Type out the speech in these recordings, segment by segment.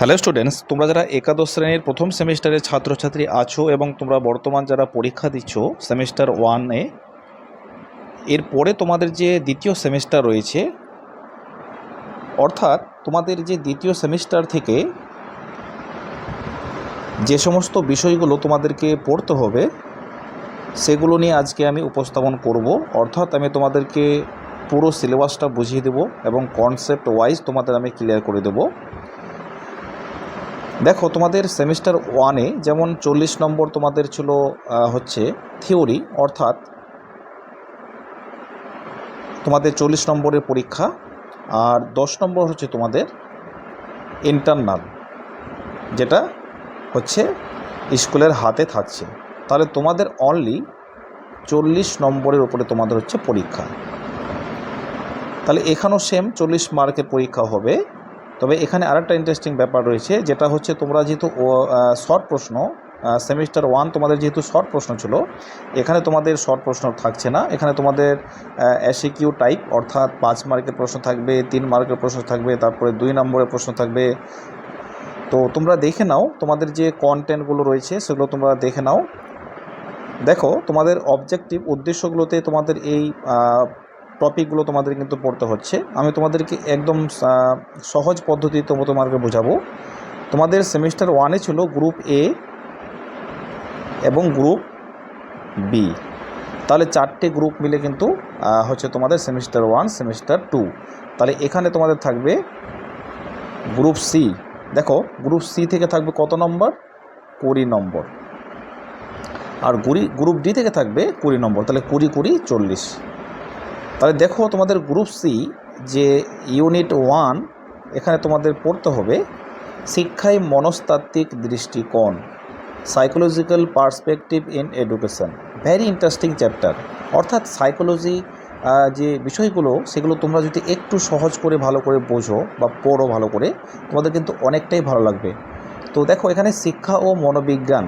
Hello students তোমরা যারা একাদশ শ্রেণির প্রথম সেমিস্টারের ছাত্রছাত্রী আছো এবং তোমরা বর্তমান যারা পরীক্ষা দিচ্ছ সেমিস্টার ওয়ানে এরপরে তোমাদের যে দ্বিতীয় সেমিস্টার রয়েছে, অর্থাৎ তোমাদের যে দ্বিতীয় সেমিস্টার থেকে যে সমস্ত বিষয়গুলো তোমাদেরকে পড়তে হবে, সেগুলো নিয়ে আজকে আমি উপস্থাপন করব। অর্থাৎ আমি তোমাদেরকে পুরো সিলেবাসটা বুঝিয়ে দেবো এবং কনসেপ্ট ওয়াইজ তোমাদের আমি ক্লিয়ার করে দেবো। দেখো, তোমাদের সেমিস্টার ওয়ানে যেমন চল্লিশ নম্বর তোমাদের ছিল হচ্ছে থিওরি অর্থাৎ তোমাদের চল্লিশ নম্বরের পরীক্ষা, আর দশ নম্বর হচ্ছে তোমাদের ইন্টারনাল যেটা হচ্ছে স্কুলের হাতে থাকছে। তাহলে তোমাদের অনলি চল্লিশ নম্বরের উপরে তোমাদের হচ্ছে পরীক্ষা। তাহলে এখানেও সেম চল্লিশ মার্কের পরীক্ষা হবে। তবে এখানে আরেকটা ইন্টারেস্টিং ব্যাপার রয়েছে, যেটা হচ্ছে তোমরা যেহেতু শর্ট প্রশ্ন সেমিস্টার ওয়ান তোমাদের যেহেতু শর্ট প্রশ্ন ছিল, এখানে তোমাদের শর্ট প্রশ্ন থাকছে না। এখানে তোমাদের এসিকিউ টাইপ অর্থাৎ পাঁচ মার্কের প্রশ্ন থাকবে, তিন মার্কের প্রশ্ন থাকবে, তারপরে দুই নম্বরের প্রশ্ন থাকবে। তো তোমরা দেখে নাও তোমাদের যে কন্টেন্টগুলো রয়েছে, সেগুলো তোমরা দেখে নাও। দেখো, তোমাদের অবজেক্টিভ উদ্দেশ্যগুলোতে তোমাদের এই টপিকগুলো তোমাদের কিন্তু পড়তে হচ্ছে। আমি তোমাদেরকে একদম সহজ পদ্ধতি তোমা- তোমাদেরকে বোঝাবো। তোমাদের সেমিস্টার ওয়ানে ছিল গ্রুপ এ এবং গ্রুপ বি তাহলে চারটে গ্রুপ মিলে কিন্তু হচ্ছে তোমাদের সেমিস্টার ওয়ান সেমিস্টার টু তাহলে এখানে তোমাদের থাকবে গ্রুপ সি দেখো গ্রুপ সি থেকে থাকবে কত নম্বর? কুড়ি নম্বর। আর গুড়ি গ্রুপ ডি থেকে থাকবে কুড়ি নম্বর। তাহলে কুড়ি কুড়ি, চল্লিশ। তাহলে দেখো তোমাদের গ্রুপ সি যে ইউনিট ওয়ান এখানে তোমাদের পড়তে হবে শিক্ষায় মনস্তাত্ত্বিক দৃষ্টিকোণ psychological perspective in education very interesting chapter অর্থাৎ সাইকোলজি যে বিষয়গুলো, সেগুলো তোমরা যদি একটু সহজ করে ভালো করে বোঝো বা পড়ো ভালো করে, তোমাদের কিন্তু অনেকটাই ভালো লাগবে। তো দেখো এখানে শিক্ষা ও মনোবিজ্ঞান,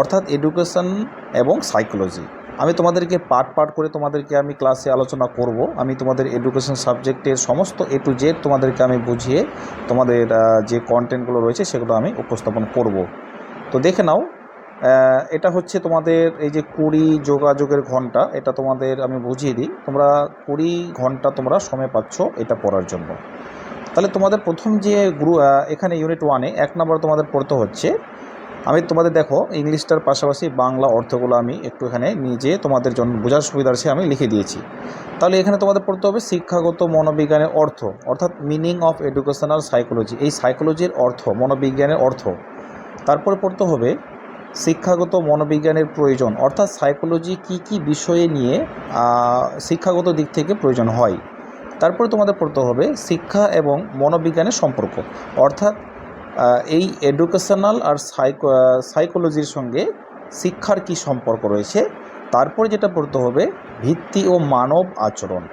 অর্থাৎ এডুকেশন এবং সাইকোলজি আমি তোমাদেরকে পার্ট পার্ট করে তোমাদেরকে আমি ক্লাসে আলোচনা করব। আমি তোমাদের এডুকেশন সাবজেক্টের সমস্ত এ টু জেড তোমাদেরকে আমি বুঝিয়ে তোমাদের যে কন্টেন্টগুলো রয়েছে সেগুলো আমি উপস্থাপন করব। তো দেখে নাও এটা হচ্ছে তোমাদের এই যে কুড়ি যোগাযোগের ঘণ্টা, এটা তোমাদের আমি বুঝিয়ে দিই। তোমরা কুড়ি ঘণ্টা তোমরা সময় পাচ্ছ এটা পড়ার জন্য। তাহলে তোমাদের প্রথম যে গ্রু এখানে ইউনিট ওয়ানে এক নম্বর তোমাদের পড়তে হচ্ছে আমি তোমাদের দেখো, ইংলিশটার পাশাপাশি বাংলা অর্থগুলো আমি একটু এখানে নিজে তোমাদের জন্য বোঝার সুবিধার্থে আমি লিখে দিয়েছি। তাহলে এখানে তোমাদের পড়তে হবে শিক্ষাগত মনোবিজ্ঞানের অর্থ, অর্থাৎ মিনিং অফ এডুকেশনাল সাইকোলজি এই সাইকোলজির অর্থ, মনোবিজ্ঞানের অর্থ। তারপরে পড়তে হবে শিক্ষাগত মনোবিজ্ঞানের প্রয়োজন, অর্থাৎ সাইকোলজি কি কি বিষয়ে নিয়ে শিক্ষাগত দিক থেকে প্রয়োজন হয়। তারপরে তোমাদের পড়তে হবে শিক্ষা এবং মনোবিজ্ঞানের সম্পর্ক, অর্থাৎ এই এডুকেশনাল আর সাইকো সাইকোলজির সঙ্গে শিক্ষার কি সম্পর্ক রয়েছে, তারপরে যেটা পড়তে হবে, ভিত্তি ও মানব আচরণ,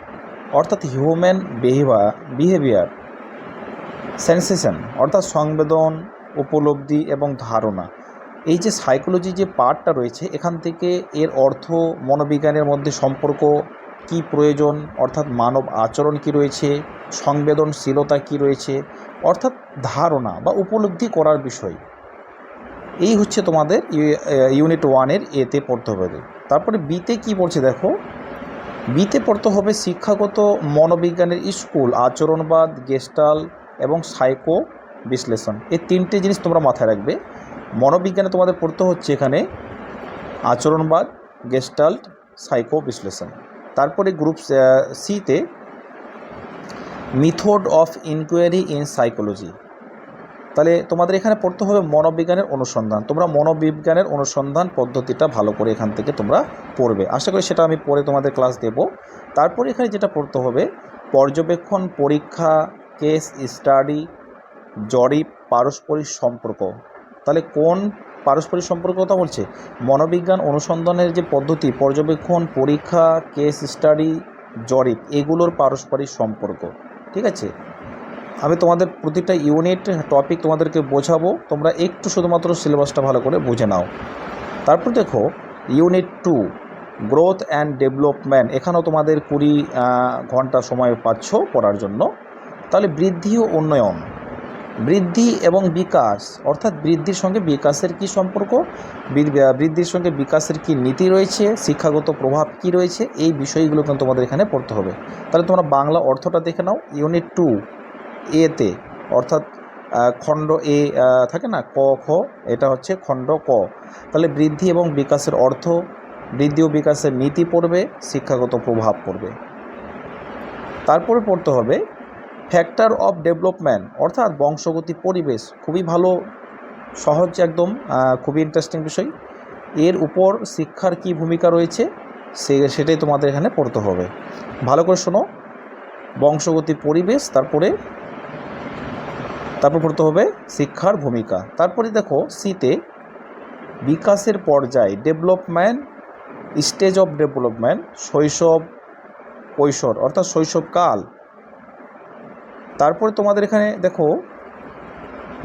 অর্থাৎ হিউম্যান বিহেভিয়ার বিহেভিয়ার সেন্সেশন অর্থাৎ সংবেদন, উপলব্ধি এবং ধারণা। এই যে সাইকোলজি যে পার্টটা রয়েছে, এখান থেকে এর অর্থ মনোবিজ্ঞানের মধ্যে সম্পর্ক কি প্রয়োজন? অর্থাৎ মানব আচরণ কি রয়েছে? সংবেদনশীলতা কি রয়েছে? অর্থাৎ ধারণা বা উপলব্ধি করার বিষয়। এই হচ্ছে তোমাদের ইউ- ইউনিট ওয়ানের এতে পড়তে হবে। তারপরে বিতে কি পড়ছে দেখো? বিতে পড়তে হবে শিক্ষাগত মনোবিজ্ঞানের স্কুল, আচরণবাদ, গেস্টাল এবং সাইকো বিশ্লেষণ। এই তিনটে জিনিস তোমরা মাথায় রাখবে। মনোবিজ্ঞানে তোমাদের পড়তে হচ্ছে এখানে আচরণবাদ গেস্টাল্ট সাইকো বিশ্লেষণ। তারপরে গ্রুপ সিতে method of inquiry in psychology তাহলে তোমাদের এখানে পড়তে হবে মনোবিজ্ঞানের অনুসন্ধান। তোমরা মনোবিজ্ঞানের অনুসন্ধান পদ্ধতিটা ভালো করে এখান থেকে তোমরা পড়বে। আশা করি সেটা আমি পরে তোমাদের ক্লাস দেব। তারপরে এখানে যেটা পড়তে হবে, পর্যবেক্ষণ পরীক্ষা কেস স্টাডি জরিপ, পারস্পরিক সম্পর্ক। তাহলে কোন পারস্পরিক সম্পর্ক কথা বলছে। মনোবিজ্ঞান অনুসন্ধানের যে পদ্ধতি, পর্যবেক্ষণ, পরীক্ষা কেস স্টাডি জরিপ, এগুলোর পারস্পরিক সম্পর্ক। ঠিক আছে? আমি তোমাদের প্রতিটা ইউনিট টপিক তোমাদেরকে বোঝাবো। তোমরা একটু শুধুমাত্র সিলেবাসটা ভালো করে বুঝে নাও। তারপর দেখো unit two growth and development এখানেও তোমাদের কুড়ি ঘণ্টা সময় পাচ্ছ পড়ার জন্য। তাহলে বৃদ্ধি ও উন্নয়ন। বৃদ্ধি এবং বিকাশ, অর্থাৎ বৃদ্ধির সঙ্গে বিকাশের কি সম্পর্ক? বৃদ্ধির সঙ্গে বিকাশের কি নীতি রয়েছে? শিক্ষাগত প্রভাব কি রয়েছে? এই বিষয়গুলো কিন্তু তোমাদের এখানে পড়তে হবে। তাহলে তোমরা বাংলা অর্থটা দেখে নাও। ইউনিট টু এতে অর্থাৎ খণ্ড এ থাকে না? ক, খ, এটা হচ্ছে খণ্ড ক। তাহলে বৃদ্ধি এবং বিকাশের অর্থ, বৃদ্ধি ও বিকাশের নীতি পড়বে, শিক্ষাগত প্রভাব পড়বে। তারপরে পড়তে হবে ফ্যাক্টর অফ ডেভেলপমেন্ট অর্থাৎ বংশগতি পরিবেশ, খুবই ভালো সহজ একদম খুবই ইন্টারেস্টিং বিষয়। এর উপর শিক্ষার কি ভূমিকা রয়েছে, সে, সেটাই তোমাদের এখানে পড়তে হবে। ভালো করে শোনো। বংশগতি পরিবেশ, তারপরে, তারপর পড়তে হবে শিক্ষার ভূমিকা। তারপরে দেখো সিতে বিকাশের পর্যায় ডেভেলপমেন্ট স্টেজ অফ ডেভেলপমেন্ট শৈশব, কৈশোর, অর্থাৎ শৈশবকাল। তারপরে তোমাদের এখানে দেখো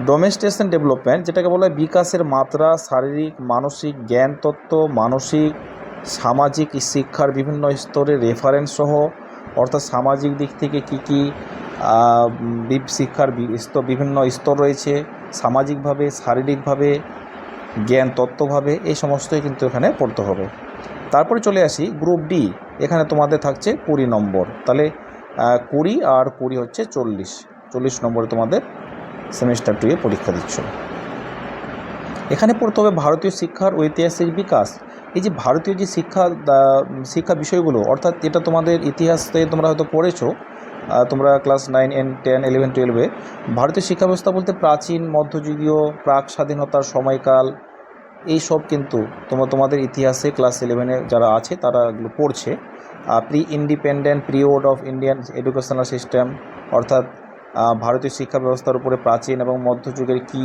ডোমেস্টেশন ডেভেলপমেন্ট যেটাকে বলা হয় বিকাশের মাত্রা, শারীরিক, মানসিক, জ্ঞান তত্ত্ব, মানসিক, সামাজিক শিক্ষার বিভিন্ন স্তরে রেফারেন্স সহ, অর্থাৎ সামাজিক দিক থেকে কী কী শিক্ষার স্তর বিভিন্ন স্তর রয়েছে, সামাজিকভাবে, শারীরিকভাবে, জ্ঞান তত্ত্বভাবে, এই সমস্তই কিন্তু এখানে পড়তে হবে। তারপরে চলে আসি গ্রুপ ডি এখানে তোমাদের থাকছে কুড়ি নম্বর। তাহলে কুড়ি আর কুড়ি হচ্ছে চল্লিশ। চল্লিশ নম্বরে তোমাদের সেমিস্টার টুয়ে পরীক্ষা দিচ্ছ। এখানে পড়তে হবে ভারতীয় শিক্ষার ঐতিহাসিক বিকাশ। এই যে ভারতীয় যে শিক্ষা শিক্ষা বিষয়গুলো, অর্থাৎ এটা তোমাদের ইতিহাসে তোমরা হয়তো পড়েছো তোমরা class nine and ten eleven টুয়েলভে ভারতীয় শিক্ষা ব্যবস্থা বলতে প্রাচীন, মধ্যযুগীয়, প্রাক স্বাধীনতার সময়কাল এই সব কিন্তু তোমরা তোমাদের ইতিহাসে ক্লাস ইলেভেনে যারা আছে, তারা এগুলো পড়ছে। Pre independent period of Indian educational system অর্থাৎ ভারতীয় শিক্ষা ব্যবস্থার উপরে প্রাচীন এবং মধ্যযুগের কী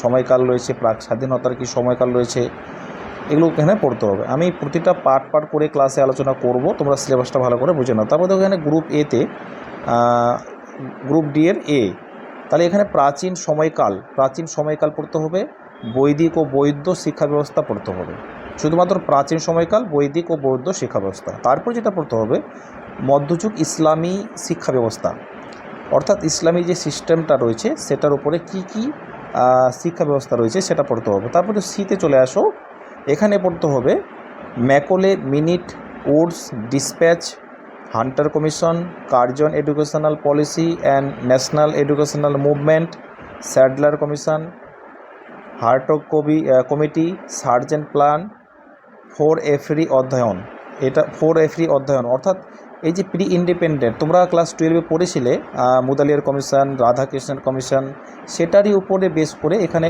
সময়কাল রয়েছে, প্রাক, স্বাধীনতার কী সময়কাল রয়েছে, এগুলো এখানে পড়তে হবে। আমি প্রতিটা পার্ট পার্ট করে ক্লাসে আলোচনা করব, তোমরা সিলেবাসটা ভালো করে বুঝে নাও। তারপর এখানে গ্রুপ এতে গ্রুপ ডি এর এ তাহলে এখানে প্রাচীন সময়কাল প্রাচীন সময়কাল পড়তে হবে বৈদিক ও বৈদ্য শিক্ষা ব্যবস্থা পড়তে হবে। শুধুমাত্র প্রাচীন সময়কাল বৈদিক ও বৌদ্ধ শিক্ষা ব্যবস্থা। তারপর যেটা পড়তে হবে, মধ্যযুগ ইসলামী শিক্ষা ব্যবস্থা। অর্থাৎ ইসলামী যে সিস্টেমটা রয়েছে, সেটার উপরে কি কি শিক্ষা ব্যবস্থা রয়েছে সেটা পড়তে হবে। তারপরে শীতে চলে আসো। এখানে পড়তে হবে, Macaulay minute Wood's dispatch, Hunter commission, Curzon educational policy and national educational movement, Sadler commission Hartog কবি কমিটি, সার্জেন্ট প্ল্যান, ফোর এফরি অধ্যয়ন। এটা ফোর এফরি অধ্যয়ন। অর্থাৎ এই যে প্রি ইন্ডিপেন্ডেন্ট তোমরা ক্লাস টুয়েলভে পড়েছিলে মুদালিয়ার কমিশন রাধাকৃষ্ণন কমিশন সেটারই উপরে বেস করে এখানে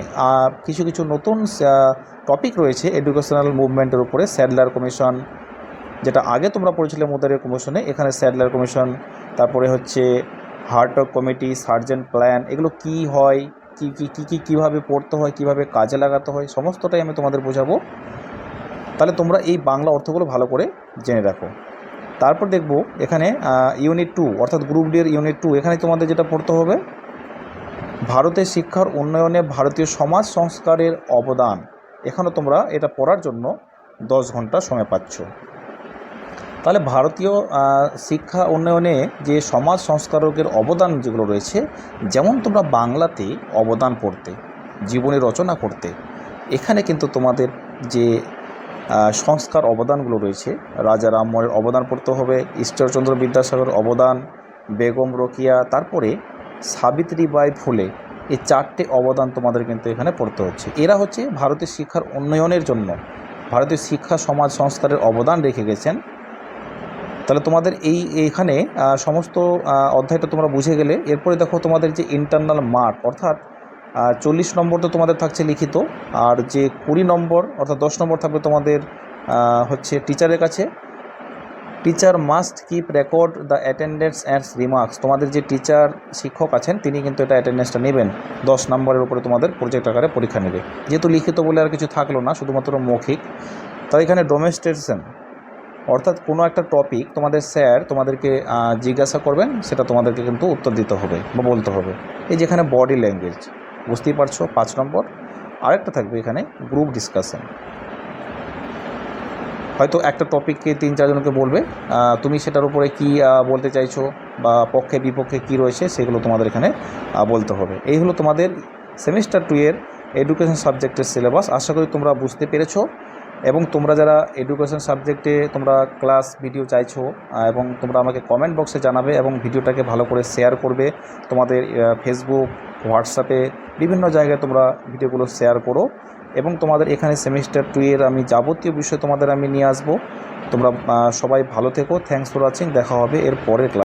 কিছু কিছু নতুন টপিক রয়েছে এডুকেশনাল মুভমেন্টের উপরে। স্যাডলার কমিশন যেটা আগে তোমরা পড়েছিলে মুদালিয়ার কমিশনে এখানে স্যাডলার কমিশন তারপরে হচ্ছে হার্টক কমিটি, সার্জেন্ট প্ল্যান, এগুলো কি হয় কী কী কী কী, কীভাবে পড়তে হয়, কীভাবে কাজে লাগাতে হয়, সমস্তটাই আমি তোমাদের বোঝাবো। তাহলে তোমরা এই বাংলা অর্থগুলো ভালো করে জেনে রাখো। তারপর দেখব এখানে ইউনিট টু অর্থাৎ গ্রুপ ডি এর ইউনিট টু এখানে তোমাদের যেটা পড়তে হবে, ভারতের শিক্ষার উন্নয়নে ভারতীয় সমাজ সংস্কারের অবদান। এখানে তোমরা এটা পড়ার জন্য দশ ঘণ্টা সময় পাচ্ছ। তাহলে ভারতীয় শিক্ষা উন্নয়নে যে সমাজ সংস্কারকের অবদান যেগুলো রয়েছে, যেমন তোমরা বাংলাতে অবদান পড়তে জীবনী রচনা করতে, এখানে কিন্তু তোমাদের যে সংস্কার অবদানগুলো রয়েছে, রাজা রামমোহনের অবদান পড়তে হবে, ঈশ্বরচন্দ্র বিদ্যাসাগরের অবদান, বেগম রোকিয়া, তারপরে সাবিত্রীবাই ফুলে এই চারটে অবদান তোমাদের কিন্তু এখানে পড়তে হচ্ছে। এরা হচ্ছে ভারতের শিক্ষার উন্নয়নের জন্য, ভারতীয় শিক্ষা সমাজ সংস্কারের অবদান রেখে গেছেন তাহলে তোমাদের এই এইখানে আহ, সমস্ত অধ্যায়টা তোমরা বুঝে গেলে এরপরে দেখো তোমাদের যে ইন্টারনাল মার্ক অর্থাৎ চল্লিশ নম্বর তো তোমাদের থাকছে লিখিত আর যে কুড়ি নম্বর অর্থাৎ দশ নম্বর থাকবে তোমাদের হচ্ছে টিচারের কাছে। Teacher must keep record the attendance and remarks তোমাদের যে টিচার শিক্ষক আছেন তিনি কিন্তু এটা অ্যাটেন্ডেন্সটা নেবেন। দশ নম্বরের উপরে তোমাদের প্রজেক্ট আকারে পরীক্ষা নেবে। যেহেতু লিখিত বলে আর কিছু থাকল না শুধুমাত্র মৌখিক। তাই এখানে ডোমেস্টেশন অর্থাৎ কোনো একটা টপিক তোমাদের স্যার তোমাদেরকে জিজ্ঞাসা করবেন, সেটা তোমাদেরকে কিন্তু উত্তর দিতে হবে বা বলতে হবে। এই যেখানে বডি ল্যাঙ্গুয়েজ বুঝতেই পারছ? পাঁচ নম্বর। আরেকটা থাকবে এখানে গ্রুপ ডিসকাশন হয়তো একটা টপিককে তিন চারজনকে বলবে তুমি সেটার উপরে কি বলতে চাইছো বা পক্ষে, বিপক্ষে কী রয়েছে সেগুলো তোমাদের এখানে বলতে হবে। এই হলো তোমাদের সেমিস্টার টু এর এডুকেশন সাবজেক্টের সিলেবাস আশা করি তোমরা বুঝতে পেরেছ। এবং তোমরা যারা এডুকেশন সাবজেক্টে তোমরা ক্লাস ভিডিও চাইছো এবং তোমরা আমাকে কমেন্ট বক্সে জানাবে এবং ভিডিওটাকে ভালো করে শেয়ার করবে, তোমাদের ফেসবুক হোয়াটসঅ্যাপে বিভিন্ন জায়গায় তোমরা ভিডিওগুলো শেয়ার করো এবং তোমাদের এখানে সেমিস্টার টু এর আমি যাবতীয় বিষয় তোমাদের আমি নিয়ে আসব। তোমরা সবাই ভালো থেকো থ্যাংকস ফর ওয়াচিং দেখা হবে এর পরের ক্লাস